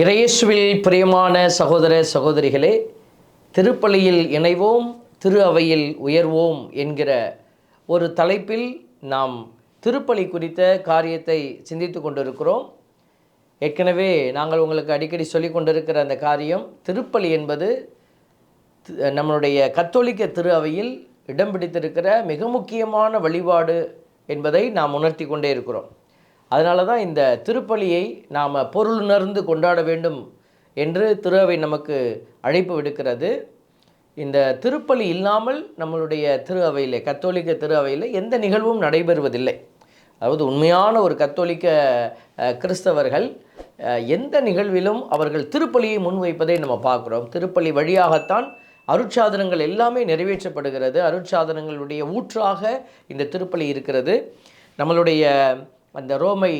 இறையேசுவில் பிரியமான சகோதர சகோதரிகளே திருப்பலியில் இணைவோம் திரு அவையில் உயர்வோம் என்கிற ஒரு தலைப்பில் நாம் திருப்பலி குறித்த காரியத்தை சிந்தித்து கொண்டிருக்கிறோம். ஏற்கனவே நாங்கள் உங்களுக்கு அடிக்கடி சொல்லிக் கொண்டிருக்கிற அந்த காரியம் திருப்பலி என்பது நம்மளுடைய கத்தோலிக்க திரு அவையில் இடம் பிடித்திருக்கிற மிக முக்கியமான வழிபாடு என்பதை நாம் உணர்த்தி கொண்டே இருக்கிறோம். அதனால தான் இந்த திருப்பலியை நாம் பொருளுணர்ந்து கொண்டாட வேண்டும் என்று திருவை நமக்கு அழைப்பு விடுக்கிறது. இந்த திருப்பலி இல்லாமல் நம்மளுடைய திரு அவையில் கத்தோலிக்க திரு அவையில் எந்த நிகழ்வும் நடைபெறுவதில்லை. அதாவது உண்மையான ஒரு கத்தோலிக்க கிறிஸ்தவர்கள் எந்த நிகழ்விலும் அவர்கள் திருப்பலியை முன்வைப்பதை நம்ம பார்க்குறோம். திருப்பலி வழியாகத்தான் அருட்சாதனங்கள் எல்லாமே நிறைவேற்றப்படுகிறது. அருட்சாதனங்களுடைய ஊற்றாக இந்த திருப்பலி இருக்கிறது. நம்மளுடைய அந்த ரோமை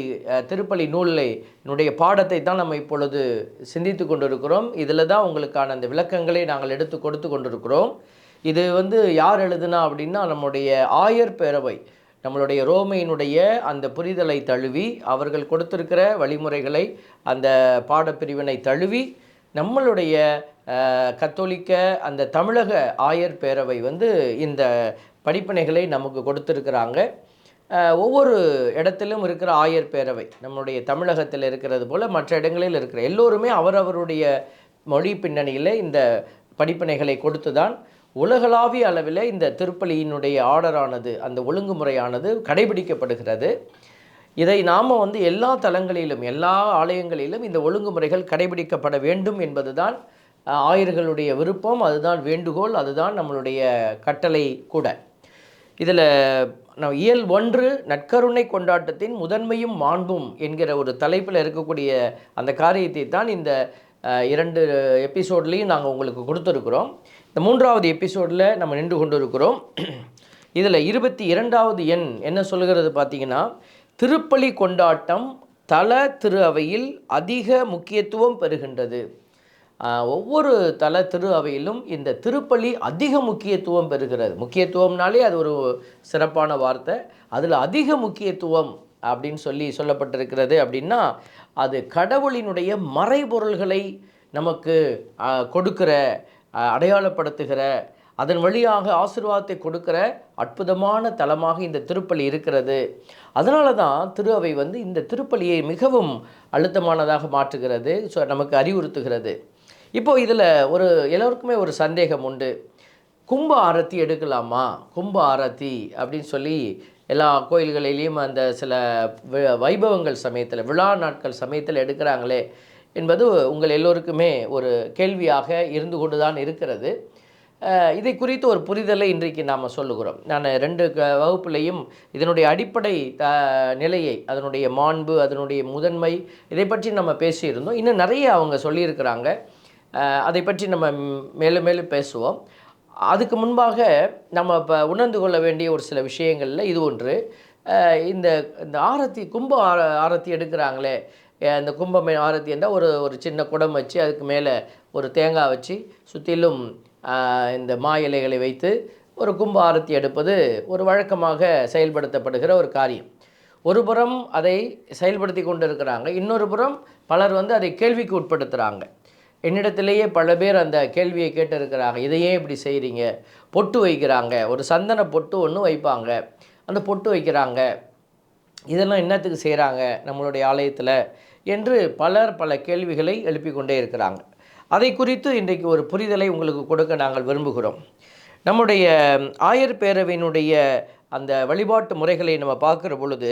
திருப்பலி நூலினுடைய பாடத்தை தான் நம்ம இப்பொழுது சிந்தித்து கொண்டிருக்கிறோம். இதில் தான் உங்களுக்கான அந்த விளக்கங்களை நாங்கள் எடுத்து கொடுத்து கொண்டிருக்கிறோம். இது வந்து யார் எழுதுனா அப்படின்னா நம்முடைய ஆயர் பேரவை நம்மளுடைய ரோமையினுடைய அந்த புரிதலை தழுவி அவர்கள் கொடுத்திருக்கிற வழிமுறைகளை அந்த பாடப்பிரிவினை தழுவி நம்மளுடைய கத்தோலிக்க அந்த தமிழக ஆயர் பேரவை வந்து இந்த படிப்பினைகளை நமக்கு கொடுத்துருக்குறாங்க. ஒவ்வொரு இடத்திலும் இருக்கிற ஆயர் பேரவை நம்முடைய தமிழகத்தில் இருக்கிறது போல் மற்ற இடங்களில் இருக்கிற எல்லோருமே அவரவருடைய மொழி பின்னணியில் இந்த படிப்பினைகளை கொடுத்து தான் உலகளாவிய அளவில் இந்த திருப்பலியினுடைய ஆர்டரானது அந்த ஒழுங்குமுறையானது கடைபிடிக்கப்படுகிறது. இதை நாம் வந்து எல்லா தலங்களிலும் எல்லா ஆலயங்களிலும் இந்த ஒழுங்குமுறைகள் கடைபிடிக்கப்பட வேண்டும் என்பதுதான் தான் ஆயர்களுடைய விருப்பம் அதுதான் வேண்டுகோள் அதுதான் நம்மளுடைய கட்டளை கூட. இதில் நான் இயல் ஒன்று நற்கருணை கொண்டாட்டத்தின் முதன்மையும் மாண்பும் என்கிற ஒரு தலைப்பில் இருக்கக்கூடிய அந்த காரியத்தை தான் இந்த இரண்டு எபிசோட்லேயும் நாங்கள் உங்களுக்கு கொடுத்துருக்குறோம். இந்த மூன்றாவது எபிசோடில் நம்ம நின்று கொண்டு இருக்கிறோம் இதில் இருபத்தி இரண்டாவது எண் என்ன சொல்கிறது பார்த்தீங்கன்னா திருப்பலி கொண்டாட்டம் தல திரு அவையில் அதிக முக்கியத்துவம் பெறுகின்றது. ஒவ்வொரு தல திரு அவையிலும் இந்த திருப்பலி அதிக முக்கியத்துவம் பெறுகிறது. முக்கியத்துவம்னாலே அது ஒரு சிறப்பான வார்த்தை. அதில் அதிக முக்கியத்துவம் அப்படின்னு சொல்லி சொல்லப்பட்டிருக்கிறது அப்படின்னா அது கடவுளினுடைய மறைபொருள்களை நமக்கு கொடுக்கிற அடையாளப்படுத்துகிற அதன் வழியாக ஆசிர்வாதத்தை கொடுக்கிற அற்புதமான தலமாக இந்த திருப்பலி இருக்கிறது. அதனால தான் திரு அவை வந்து இந்த திருப்பலியை மிகவும் அழுத்தமானதாக மாற்றுகிறது ஸோ நமக்கு அறிவுறுத்துகிறது. இப்போது இதில் ஒரு எல்லோருக்குமே ஒரு சந்தேகம் உண்டு. கும்ப ஆரத்தி எடுக்கலாமா? கும்ப ஆரத்தி அப்படின்னு சொல்லி எல்லா கோயில்களிலையும் அந்த சில வைபவங்கள் சமயத்தில் விழா நாட்கள் சமயத்தில் எடுக்கிறாங்களே என்பது உங்கள் எல்லோருக்குமே ஒரு கேள்வியாக இருந்து கொண்டு தான் இருக்கிறது இதை குறித்து ஒரு புரிதலை இன்றைக்கு நாம் சொல்லுகிறோம். நான் ரெண்டு க வகுப்புலையும் இதனுடைய அடிப்படை த நிலையை அதனுடைய மாண்பு அதனுடைய முதன்மை இதை பற்றி நம்ம பேசியிருந்தோம். இன்னும் நிறைய அவங்க சொல்லியிருக்கிறாங்க. அதை பற்றி நம்ம மேலும் மேலும் பேசுவோம். அதுக்கு முன்பாக நம்ம இப்போ உணர்ந்து கொள்ள வேண்டிய ஒரு சில விஷயங்களில் இது ஒன்று. இந்த இந்த ஆரத்தி கும்ப ஆர ஆரத்தி எடுக்கிறாங்களே. இந்த கும்பமே ஆரத்தி என்றால் ஒரு ஒரு சின்ன குடம் வச்சு அதுக்கு மேலே ஒரு தேங்காய் வச்சு சுற்றிலும் இந்த மா இலைகளை வைத்து ஒரு கும்ப ஆரத்தி எடுப்பது ஒரு வழக்கமாக செயல்படுத்தப்படுகிற ஒரு காரியம். ஒரு புறம் அதை செயல்படுத்தி கொண்டு இருக்கிறாங்க இன்னொரு புறம் பலர் வந்து அதை கேள்விக்கு உட்படுத்துகிறாங்க என்னிடத்திலேயே பல பேர் அந்த கேள்வியை கேட்டிருக்கிறாங்க. இதையே இப்படி செய்கிறீங்க பொட்டு வைக்கிறாங்க. ஒரு சந்தன பொட்டு ஒன்று வைப்பாங்க. அந்த பொட்டு வைக்கிறாங்க. இதெல்லாம் என்னத்துக்கு செய்கிறாங்க நம்மளுடைய ஆலயத்தில் என்று பலர் பல கேள்விகளை எழுப்பி கொண்டே இருக்கிறாங்க. அதை குறித்து இன்றைக்கு ஒரு புரிதலை உங்களுக்கு கொடுக்க நாங்கள் விரும்புகிறோம். நம்முடைய ஆயர் பேரவையினுடைய அந்த வழிபாட்டு முறைகளை நம்ம பார்க்குற பொழுது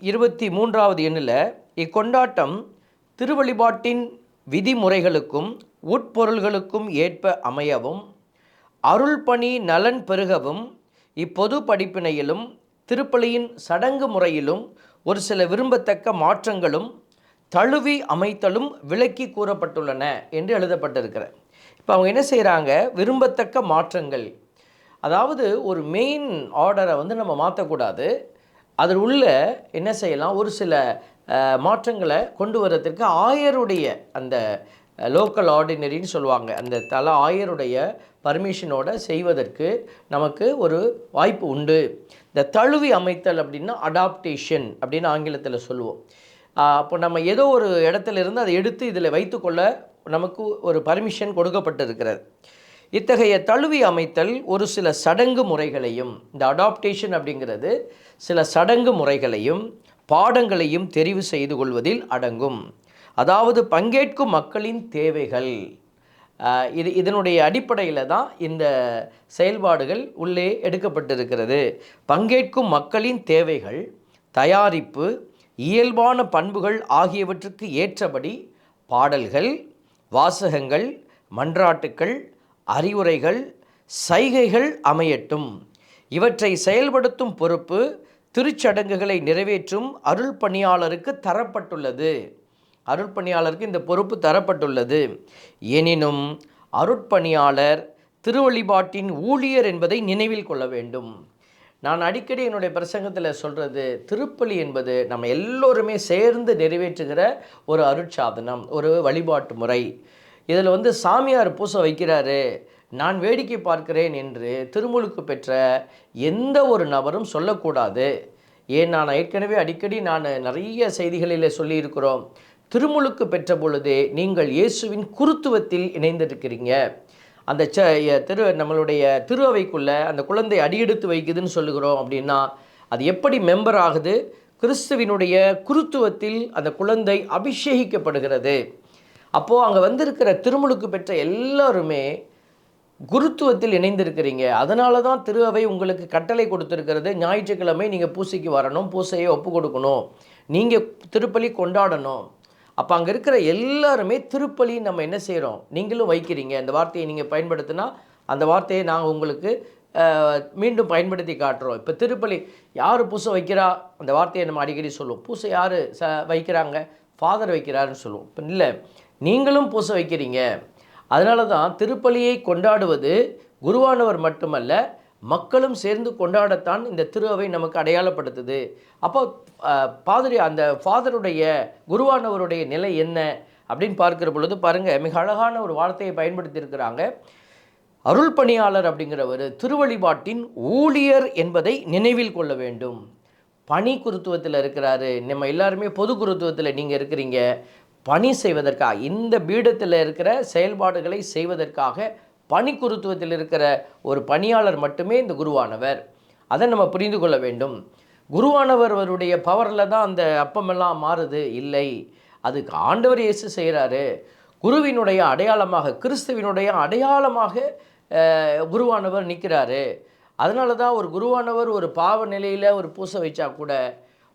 இருபத்தி மூன்றாவது எண்ணில் இக்கொண்டாட்டம் திருவழிபாட்டின் விதிமுறைகளுக்கும் உட்பொருள்களுக்கும் ஏற்ப அமையவும் அருள்பணி நலன் பெருகவும் இப்பொது படிப்பினையிலும் திருப்பலியின் சடங்கு முறையிலும் ஒரு சில விரும்பத்தக்க மாற்றங்களும் தழுவி அமைத்தலும் விளக்கி கூறப்பட்டுள்ளன என்று எழுதப்பட்டிருக்கிற இப்போ அவங்க என்ன செய்கிறாங்க விரும்பத்தக்க மாற்றங்கள். அதாவது ஒரு மெயின் ஆர்டரை வந்து நம்ம மாற்றக்கூடாது அதில் உள்ள என்ன செய்யலாம்? ஒரு சில மாற்றங்களை கொண்டு வர்றதுக்கு ஆயருடைய அந்த லோக்கல் ஆர்டினரின்னு சொல்லுவாங்க. அந்த தல ஆயருடைய பர்மிஷனோட செய்வதற்கு நமக்கு ஒரு வாய்ப்பு உண்டு. இந்த தழுவி அமைத்தல் அப்படின்னா அடாப்டேஷன் அப்படின்னு ஆங்கிலத்தில் சொல்லுவோம். அப்போ நம்ம ஏதோ ஒரு இடத்துல இருந்து அதை எடுத்து இதில் வைத்துக்கொள்ள நமக்கு ஒரு பர்மிஷன் கொடுக்கப்பட்டிருக்கிறது. இத்தகைய தழுவி அமைத்தல் ஒரு சில சடங்கு முறைகளையும் இந்த அடாப்டேஷன் அப்படிங்கிறது சில சடங்கு முறைகளையும் பாடங்களையும் தெரிவு செய்து கொள்வதில் அடங்கும். அதாவது பங்கேற்கும் மக்களின் தேவைகள். இது இதனுடைய அடிப்படையில் தான் இந்த செயல்பாடுகள் உள்ளே எடுக்கப்பட்டிருக்கிறது. பங்கேற்கும் மக்களின் தேவைகள் தயாரிப்பு இயல்பான பண்புகள் ஆகியவற்றுக்கு ஏற்றபடி பாடல்கள் வாசகங்கள் மன்றாட்டுக்கள் அறிவுரைகள் சைகைகள் அமையட்டும். இவற்றை செயல்படுத்தும் பொறுப்பு திருச்சடங்குகளை நிறைவேற்றும் அருள் பணியாளருக்கு தரப்பட்டுள்ளது. அருட்பணியாளருக்கு இந்த பொறுப்பு தரப்பட்டுள்ளது. எனினும் அருட்பணியாளர் திருவழிபாட்டின் ஊழியர் என்பதை நினைவில் கொள்ள வேண்டும். நான் அடிக்கடி என்னுடைய பிரசங்கத்தில் சொல்கிறது திருப்பலி என்பது நம்ம எல்லோருமே சேர்ந்து நிறைவேற்றுகிற ஒரு அருட்சாதனம் ஒரு வழிபாட்டு முறை. இதில் வந்து சாமியார் பூசை வைக்கிறாரு நான் வேடிக்கை பார்க்கிறேன் என்று திருமுழுக்கு பெற்ற எந்த ஒரு நபரும் சொல்லக்கூடாது. ஏன் நான் ஏற்கனவே அடிக்கடி நான் நிறைய செய்திகளில் சொல்லியிருக்கிறோம். திருமுழுக்கு பெற்ற பொழுதே நீங்கள் இயேசுவின் குருத்துவத்தில் இணைந்திருக்கிறீங்க. அந்த ச திரு நம்மளுடைய திரு அவைக்குள்ளே அந்த குழந்தை அடியெடுத்து வைக்குதுன்னு சொல்லுகிறோம் அப்படின்னா அது எப்படி மெம்பர் ஆகுது? கிறிஸ்துவினுடைய குருத்துவத்தில் அந்த குழந்தை அபிஷேகிக்கப்படுகிறது. அப்போது அங்கே வந்திருக்கிற திருமுழுக்கு பெற்ற எல்லாருமே குருத்துவத்தில் இணைந்திருக்கிறீங்க. அதனால தான் திரு அவை உங்களுக்கு கட்டளை கொடுத்துருக்கிறது. ஞாயிற்றுக்கிழமை நீங்கள் பூசைக்கு வரணும். பூசையை ஒப்பு கொடுக்கணும். நீங்கள் திருப்பலி கொண்டாடணும். அப்போ அங்கே இருக்கிற எல்லாருமே திருப்பலி நம்ம என்ன செய்கிறோம் நீங்களும் வைக்கிறீங்க. அந்த வார்த்தையை நீங்கள் பயன்படுத்தினா அந்த வார்த்தையை நாங்கள் உங்களுக்கு மீண்டும் பயன்படுத்தி காட்டுறோம். இப்போ திருப்பலி யார் பூசை வைக்கிறா? அந்த வார்த்தையை நம்ம அடிக்கடி சொல்லுவோம். பூசை யார் ச வைக்கிறாங்க? ஃபாதர் வைக்கிறாருன்னு சொல்லுவோம். இப்போ இல்லை. நீங்களும் பூச வைக்கிறீங்க. அதனால தான் திருப்பலியை கொண்டாடுவது குருவானவர் மட்டுமல்ல மக்களும் சேர்ந்து கொண்டாடத்தான் இந்த திருவை நமக்கு அடையாளப்படுத்துது. அப்போ பாதிரி அந்த ஃபாதருடைய குருவானவருடைய நிலை என்ன அப்படின்னு பார்க்கிற பொழுது பாருங்கள் மிக அழகான ஒரு வார்த்தையை பயன்படுத்தியிருக்கிறாங்க. அருள் பணியாளர் அப்படிங்கிறவர் திருவழிபாட்டின் ஊழியர் என்பதை நினைவில் கொள்ள வேண்டும். பணி குருத்துவத்தில் இருக்கிறாரு. நம்ம எல்லாருமே பொது குருத்துவத்தில் நீங்கள் இருக்கிறீங்க. பணி செய்வதற்காக இந்த பீடத்தில் இருக்கிற செயல்பாடுகளை செய்வதற்காக பணி குருத்துவத்தில் இருக்கிற ஒரு பணியாளர் மட்டுமே இந்த குருவானவர். அதை நம்ம புரிந்து கொள்ள வேண்டும். குருவானவர் அவருடைய பவரில் தான் அந்த அப்பமெல்லாம் மாறுது? இல்லை. அதுக்கு ஆண்டவர் இயேசு செய்கிறாரு குருவினுடைய அடையாளமாக கிறிஸ்துவினுடைய அடையாளமாக குருவானவர் நிற்கிறாரு அதனால தான் ஒரு குருவானவர் ஒரு பாவ நிலையில் ஒரு பூசை வைச்சா கூட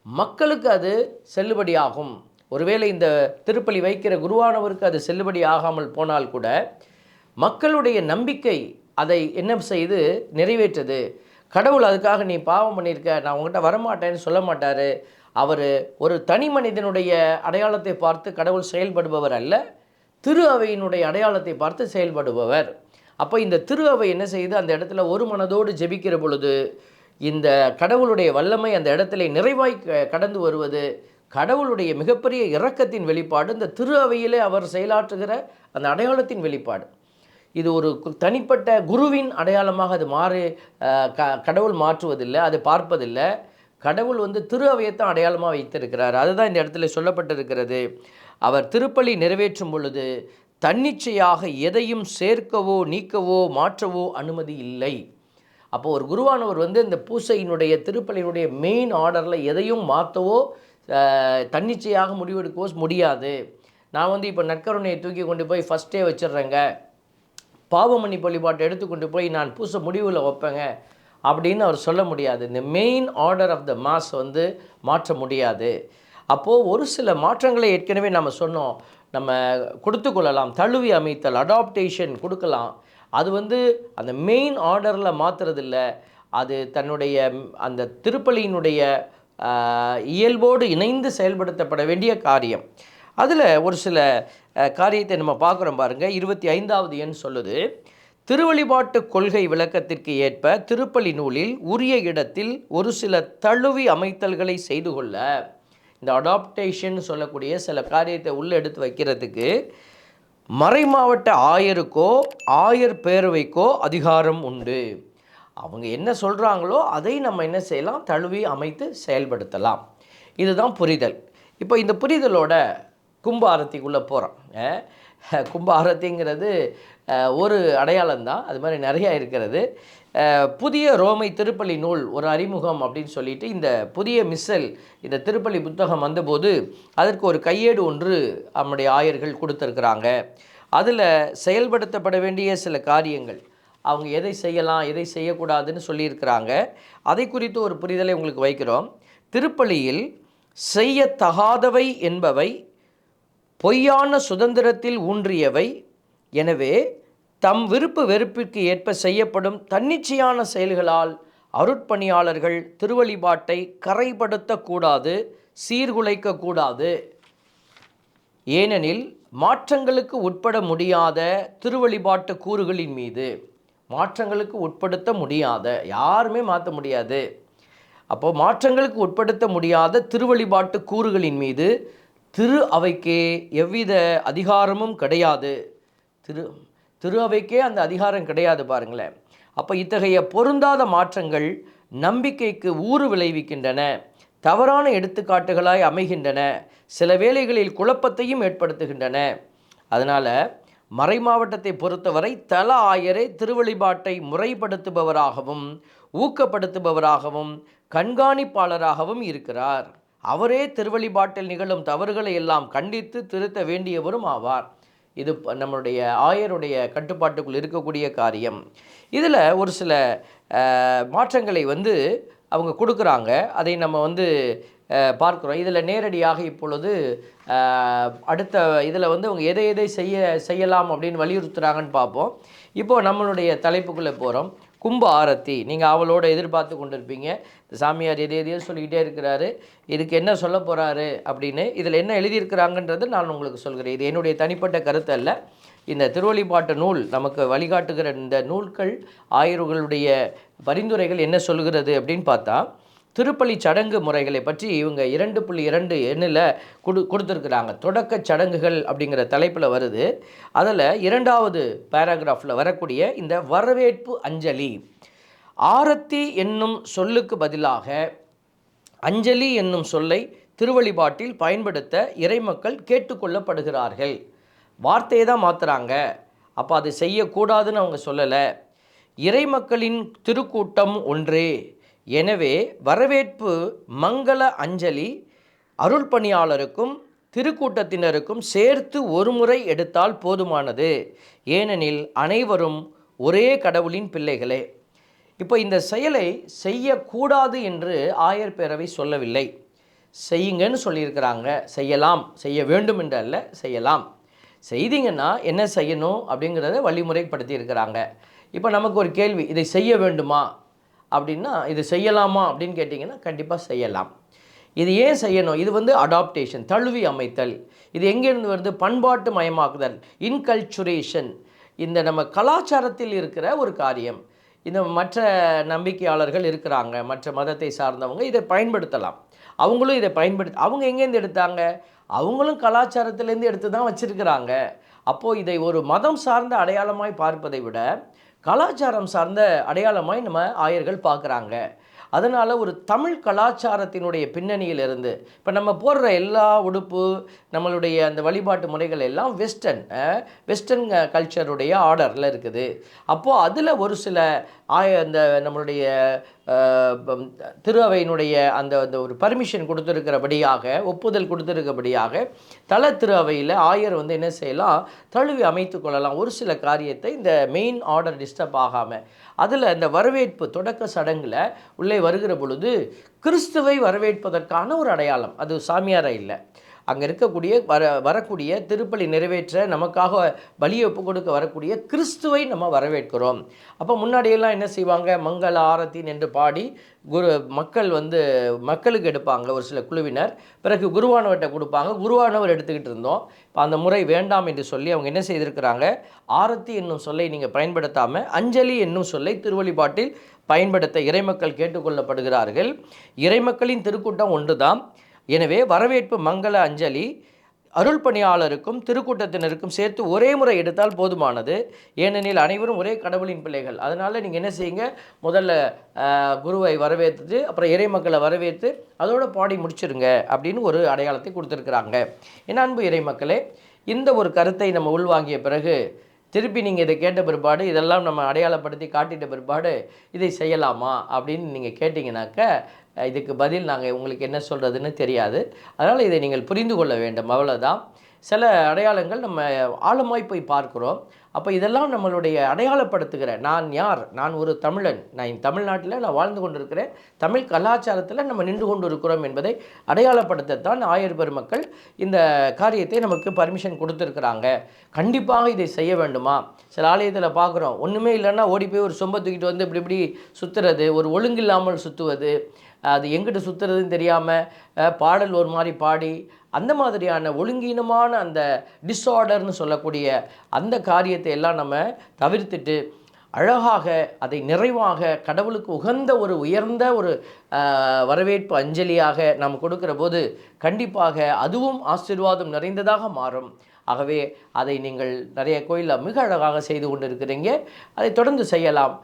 மக்களுக்கு அது செல்லுபடியாகும். ஒருவேளை இந்த திருப்பலி வைக்கிற குருவானவருக்கு அது செல்லுபடி ஆகாமல் போனால் கூட மக்களுடைய நம்பிக்கை அதை என்ன செய்து நிறைவேற்றுது? கடவுள் அதுக்காக நீ பாவம் பண்ணியிருக்க நான் உங்ககிட்ட வரமாட்டேன்னு சொல்ல மாட்டார். அவர் ஒரு தனி மனிதனுடைய அடையாளத்தை பார்த்து கடவுள் செயல்படுபவர் அல்ல திரு அவையினுடைய அடையாளத்தை பார்த்து செயல்படுபவர். அப்போ இந்த திரு அவை என்ன செய்யுது அந்த இடத்துல ஒரு மனதோடு ஜெபிக்கிற பொழுது இந்த கடவுளுடைய வல்லமை அந்த இடத்துல நிறைவாய் க- கடந்து வருவது கடவுளுடைய மிகப்பெரிய இரக்கத்தின் வெளிப்பாடு இந்த திரு அவையிலே அவர் செயலாற்றுகிற அந்த அடையாளத்தின் வெளிப்பாடு. இது ஒரு கு- தனிப்பட்ட குருவின் அடையாளமாக அது மாறு க கடவுள் மாற்றுவதில்லை அதை பார்ப்பதில்லை. கடவுள் வந்து திரு அவையைத்தான் அடையாளமாக வைத்திருக்கிறார். அதுதான் இந்த இடத்துல சொல்லப்பட்டிருக்கிறது. அவர் திருப்பலி நிறைவேற்றும் பொழுது தன்னிச்சையாக எதையும் சேர்க்கவோ நீக்கவோ மாற்றவோ அனுமதி இல்லை. அப்போ ஒரு குருவானவர் வந்து இந்த பூசையினுடைய திருப்பலியினுடைய மெயின் ஆர்டரில் எதையும் மாற்றவோ தன்னிச்சையாக முடிவெடுக்கவோ முடியாது. நான் வந்து இப்போ நற்கருணையை தூக்கி கொண்டு போய் ஃபஸ்ட்டே வச்சிடுறேங்க. பாவமணி வழிபாட்டை எடுத்துக்கொண்டு போய் நான் பூச முடிவில் வைப்பேங்க. அப்படின்னு அவர் சொல்ல முடியாது. இந்த main order of the mass வந்து மாற்ற முடியாது. அப்போது ஒரு சில மாற்றங்களை ஏற்கனவே நம்ம சொன்னோம். நம்ம கொடுத்து கொள்ளலாம். தழுவி அமைத்தல் அடாப்டேஷன் கொடுக்கலாம். அது வந்து அந்த மெயின் ஆர்டரில் மாற்றுறதில்ல அது தன்னுடைய அந்த திருப்பலியினுடைய இயல்போடு இணைந்து செயல்படுத்தப்பட வேண்டிய காரியம். அதில் ஒரு சில காரியத்தை நம்ம பார்க்குறோம் பாருங்கள் இருபத்தி ஐந்தாவது எண் சொல்லுது திருவழிபாட்டு கொள்கை விளக்கத்திற்கு ஏற்ப திருப்பலி நூலில் உரிய இடத்தில் ஒரு சில தழுவி அமைத்தல்களை செய்து கொள்ள. இந்த அடாப்டேஷன் சொல்லக்கூடிய சில காரியத்தை உள்ளே எடுத்து வைக்கிறதுக்கு மறைமாவட்ட ஆயருக்கோ ஆயர் பேரவைக்கோ அதிகாரம் உண்டு. அவங்க என்ன சொல்கிறாங்களோ அதை நம்ம என்ன செய்யலாம்? தழுவி அமைத்து செயல்படுத்தலாம். இதுதான் புரிதல். இப்போ இந்த புரிதலோட கும்ப ஆரத்திக்குள்ளே போகிறோம் கும்ப ஆரத்திங்கிறது ஒரு அடையாளம் தான் அது மாதிரி நிறையா இருக்கிறது. புதிய ரோமை திருப்பலி நூல் ஒரு அறிமுகம் அப்படின்னு சொல்லிட்டு இந்த புதிய மிஸ்ஸல் இந்த திருப்பலி புத்தகம் வந்தபோது அதற்கு ஒரு கையேடு ஒன்று நம்முடைய ஆயர்கள் கொடுத்துருக்குறாங்க. அதில் செயல்படுத்தப்பட வேண்டிய சில காரியங்கள். அவங்க எதை செய்யலாம் எதை செய்யக்கூடாதுன்னு சொல்லியிருக்கிறாங்க. அதை குறித்து ஒரு புரிதலை உங்களுக்கு வைக்கிறோம். திருப்பலியில் செய்யத்தகாதவை என்பவை பொய்யான சுதந்திரத்தில் ஊன்றியவை. எனவே தம் விருப்பு வெறுப்பிற்கு ஏற்ப செய்யப்படும் தன்னிச்சையான செயல்களால் அருட்பணியாளர்கள் திருவழிபாட்டை கரைப்படுத்தக்கூடாது சீர்குலைக்கக்கூடாது. ஏனெனில் மாற்றங்களுக்கு உட்பட முடியாத திருவழிபாட்டு கூறுகளின் மீது. மாற்றங்களுக்கு உட்படுத்த முடியாத யாருமே மாற்ற முடியாது. அப்போ மாற்றங்களுக்கு உட்படுத்த முடியாத திருவழிபாட்டு கூறுகளின் மீது திரு அவைக்கே எவ்வித அதிகாரமும் கிடையாது. திரு திரு அவைக்கே அந்த அதிகாரம் கிடையாது பாருங்களேன். அப்போ இத்தகைய பொருந்தாத மாற்றங்கள் நம்பிக்கைக்கு ஊறு விளைவிக்கின்றன தவறான எடுத்துக்காட்டுகளாய் அமைகின்றன சில வேளைகளில் குழப்பத்தையும் ஏற்படுத்துகின்றன. அதனால் மறை மாவட்டத்தை பொறுத்தவரை தல ஆயரே திருவழிபாட்டை முறைப்படுத்துபவராகவும் ஊக்கப்படுத்துபவராகவும் கண்காணிப்பாளராகவும் இருக்கிறார். அவரே திருவழிபாட்டில் நிகழும் தவறுகளை எல்லாம் கண்டித்து திருத்த வேண்டியவரும் ஆவார். இது ப- நம்மளுடைய ஆயருடைய கட்டுப்பாட்டுக்குள் இருக்கக்கூடிய காரியம். இதில் ஒரு சில மாற்றங்களை வந்து அவங்க கொடுக்குறாங்க. அதை நம்ம வந்து பார்க்குறோம். இதில் நேரடியாக இப்பொழுது அடுத்த இதில் வந்து அவங்க எதை எதை செய்ய செய்யலாம் அப்படின்னு வலியுறுத்துகிறாங்கன்னு பார்ப்போம். இப்போது நம்மளுடைய தலைப்புக்குள்ளே போகிறோம் கும்ப ஆரத்தி நீங்கள் அவளோட எதிர்பார்த்து கொண்டிருப்பீங்க. சாமியார் எதை எதையோ சொல்லிக்கிட்டே இருக்கிறாரு. இதுக்கு என்ன சொல்ல போகிறாரு அப்படின்னு இதில் என்ன எழுதியிருக்கிறாங்கன்றது நான் உங்களுக்கு சொல்கிறேன். இது என்னுடைய தனிப்பட்ட கருத்து அல்ல. இந்த திருவழிபாட்டு நூல் நமக்கு வழிகாட்டுகிற இந்த நூல்கள் ஆயர்களுடைய பரிந்துரைகள் என்ன சொல்கிறது அப்படின்னு பார்த்தா திருப்பலி சடங்கு முறைகளை பற்றி இவங்க இரண்டு புள்ளி இரண்டு எண்ணில் கொடு கொடுத்துருக்குறாங்க. தொடக்க சடங்குகள் அப்படிங்கிற தலைப்பில் வருது. அதில் இரண்டாவது பேராகிராஃபில் வரக்கூடிய இந்த வரவேற்பு அஞ்சலி. ஆரத்தி என்னும் சொல்லுக்கு பதிலாக அஞ்சலி என்னும் சொல்லை திருவழிபாட்டில் பயன்படுத்த இறைமக்கள் கேட்டுக்கொள்ளப்படுகிறார்கள் வார்த்தையை தான் மாற்றுறாங்க அப்போ அது செய்யக்கூடாதுன்னு அவங்க சொல்லலை. இறைமக்களின் திருக்கூட்டம் ஒன்றே. எனவே வரவேற்பு மங்கள அஞ்சலி அருள் பணியாளருக்கும் திருக்கூட்டத்தினருக்கும் சேர்த்து ஒரு முறை எடுத்தால் போதுமானது. ஏனெனில் அனைவரும் ஒரே கடவுளின் பிள்ளைகளே. இப்போ இந்த செயலை செய்யக்கூடாது என்று ஆயர் பேரவை சொல்லவில்லை. செய்யுங்கன்னு சொல்லியிருக்கிறாங்க. செய்யலாம். செய்ய வேண்டும் என்று அல்ல செய்யலாம். செய்தீங்கன்னா என்ன செய்யணும் அப்படிங்கிறத வழிமுறைப்படுத்தி இருக்கிறாங்க இப்போ நமக்கு ஒரு கேள்வி இதை செய்ய வேண்டுமா? அப்படின்னா இது செய்யலாமா அப்படின்னு கேட்டிங்கன்னா கண்டிப்பாக செய்யலாம். இது ஏன் செய்யணும்? இது வந்து அடாப்டேஷன் தழுவி அமைத்தல். இது எங்கேருந்து வருது? பண்பாட்டு மயமாக்குதல் இன்கல்ச்சுரேஷன் இந்த நம்ம கலாச்சாரத்தில் இருக்கிற ஒரு காரியம். இந்த மற்ற நம்பிக்கையாளர்கள் இருக்கிறாங்க மற்ற மதத்தை சார்ந்தவங்க இதை பயன்படுத்தலாம். அவங்களும் இதை பயன்படுத்த அவங்க எங்கேருந்து எடுத்தாங்க? அவங்களும் கலாச்சாரத்திலேருந்து எடுத்து தான் வச்சுருக்கிறாங்க. அப்போது இதை ஒரு மதம் சார்ந்த அடையாளமாய் பார்ப்பதை விட கலாச்சாரம் சார்ந்த அடையாளமாய் நம்ம ஆயர்கள் பார்க்குறாங்க. அதனால் ஒரு தமிழ் கலாச்சாரத்தினுடைய பின்னணியிலிருந்து இப்போ நம்ம போடுற எல்லா உடுப்பு நம்மளுடைய அந்த வழிபாட்டு முறைகள் எல்லாம் வெஸ்டர்ன் வெஸ்டர்ன் கல்ச்சருடைய ஆர்டரில் இருக்குது. அப்போது அதில் ஒரு சில ஆய அந்த நம்மளுடைய திரு அவையினுடைய அந்த அந்த ஒரு பர்மிஷன் கொடுத்துருக்கிறபடியாக ஒப்புதல் கொடுத்துருக்கபடியாக தல திரு அவையில் ஆயர் வந்து என்ன செய்யலாம் தழுவி அமைத்து கொள்ளலாம். ஒரு சில காரியத்தை இந்த மெயின் ஆர்டர் டிஸ்டர்ப் ஆகாமல் அதில் இந்த வரவேற்பு தொடக்க சடங்கில் உள்ளே வருகிற பொழுது கிறிஸ்துவை வரவேற்பதற்கான ஒரு அடையாளம். அது சாமியாரை இல்லை. அங்கே இருக்கக்கூடிய வர வரக்கூடிய திருப்பலி நிறைவேற்ற நமக்காக பலியை ஒப்பு கொடுக்க வரக்கூடிய கிறிஸ்துவை நம்ம வரவேற்கிறோம். அப்போ முன்னாடியெல்லாம் என்ன செய்வாங்க? மங்கள ஆரத்தின் என்று பாடி குரு மக்கள் வந்து மக்களுக்கு எடுப்பாங்க ஒரு சில குழுவினர். பிறகு குருவானவர்கிட்ட கொடுப்பாங்க. குருவானவர் எடுத்துக்கிட்டு இருந்தோம். இப்போ அந்த முறை வேண்டாம் என்று சொல்லி அவங்க என்ன செய்திருக்கிறாங்க? ஆரத்தி என்னும் சொல்லை நீங்கள் பயன்படுத்தாமல் அஞ்சலி என்னும் சொல்லை திருவழிபாட்டில் பயன்படுத்த இறைமக்கள் கேட்டுக்கொள்ளப்படுகிறார்கள் இறைமக்களின் திருக்கூட்டம் ஒன்று தான் எனவே வரவேற்பு மங்கள அஞ்சலி அருள் பணியாளருக்கும் திருக்கூட்டத்தினருக்கும் சேர்த்து ஒரே முறை எடுத்தால் போதுமானது. ஏனெனில் அனைவரும் ஒரே கடவுளின் பிள்ளைகள். அதனால் நீங்கள் என்ன செய்யுங்க? முதல்ல குருவை வரவேற்று அப்புறம் இறை மக்களை வரவேற்று அதோட பாடி முடிச்சிருங்க அப்படின்னு ஒரு அடையாளத்தை கொடுத்துருக்குறாங்க. என் அன்பு இறை மக்களே இந்த ஒரு கருத்தை நம்ம உள்வாங்கிய பிறகு திருப்பி நீங்கள் இதை கேட்ட பிற்பாடு இதெல்லாம் நம்ம அடையாளப்படுத்தி காட்டிட்ட பிற்பாடு இதை செய்யலாமா அப்படின்னு நீங்கள் கேட்டிங்கனாக்க இதுக்கு பதில் நாங்கள் உங்களுக்கு என்ன சொல்கிறதுன்னு தெரியாது. அதனால் இதை நீங்கள் புரிந்து கொள்ள வேண்டும். அவ்வளோதான் சில அடையாளங்கள் நம்ம ஆழமாய் போய் பார்க்குறோம். அப்போ இதெல்லாம் நம்மளுடைய அடையாளப்படுத்துகிற நான் யார்? நான் ஒரு தமிழன். நான் தமிழ்நாட்டில் நான் வாழ்ந்து கொண்டிருக்கிறேன். தமிழ் கலாச்சாரத்தில் நம்ம நின்று கொண்டு இருக்கிறோம் என்பதை அடையாளப்படுத்தத்தான் ஆயர் பெருமக்கள் இந்த காரியத்தை நமக்கு பர்மிஷன் கொடுத்துருக்குறாங்க. கண்டிப்பாக இதை செய்ய வேண்டுமா? சில ஆலயத்தில் பார்க்குறோம். ஒன்றுமே இல்லைன்னா ஓடி போய் ஒரு சொம்பை தூக்கிட்டு வந்து இப்படி இப்படி சுற்றுறது ஒரு ஒழுங்கு இல்லாமல் சுற்றுவது அது எங்கிட்ட சுற்றுறதுன்னு தெரியாமல் பாடல் ஒரு மாதிரி பாடி அந்த மாதிரியான ஒழுங்கீனமான அந்த டிஸார்டர்னு சொல்லக்கூடிய அந்த காரியத்தை எல்லாம் நம்ம தவிர்த்துட்டு அழகாக அதை நிறைவாக கடவுளுக்கு உகந்த ஒரு உயர்ந்த ஒரு வரவேற்பு அஞ்சலியாக நாம் கொடுக்கிற போது கண்டிப்பாக அதுவும் ஆசீர்வாதம் நிறைந்ததாக மாறும். ஆகவே அதை நீங்கள் நிறைய கோயிலில் மிக அழகாக செய்து கொண்டிருக்கிறீங்க. அதை தொடர்ந்து செய்யலாம்.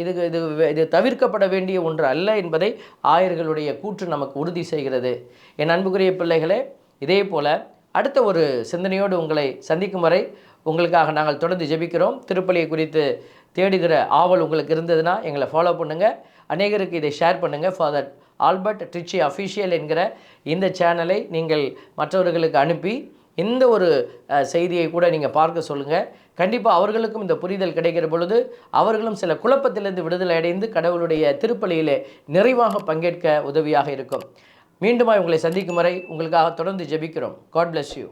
இது இது இது தவிர்க்கப்பட வேண்டிய ஒன்று அல்ல என்பதை ஆயர்களுடைய கூற்று நமக்கு உறுதி செய்கிறது. என் அன்புக்குரிய பிள்ளைகளே இதே போல் அடுத்த ஒரு சிந்தனையோடு உங்களை சந்திக்கும் வரை உங்களுக்காக நாங்கள் தொடர்ந்து ஜெபிக்கிறோம். திருப்பலியை குறித்து தேடுகிற ஆவல் உங்களுக்கு இருந்ததுன்னா எங்களை ஃபாலோ பண்ணுங்கள் அநேகருக்கு இதை ஷேர் பண்ணுங்கள் ஃபாதர் ஆல்பர்ட் ட்ரிச்சி அஃபிஷியல் என்கிற இந்த சேனலை நீங்கள் மற்றவர்களுக்கு அனுப்பி இந்த ஒரு செய்தியை கூட நீங்கள் பார்க்க சொல்லுங்கள் கண்டிப்பாக அவர்களுக்கும் இந்த புரிதல் கிடைக்கிற பொழுது அவர்களும் சில குழப்பத்திலிருந்து விடுதலை அடைந்து கடவுளுடைய திருப்பலியிலே நிறைவாக பங்கேற்க உதவியாக இருக்கும். மீண்டுமாய் உங்களை சந்திக்கும் வரை உங்களுக்காக தொடர்ந்து ஜெபிக்கிறோம். God bless you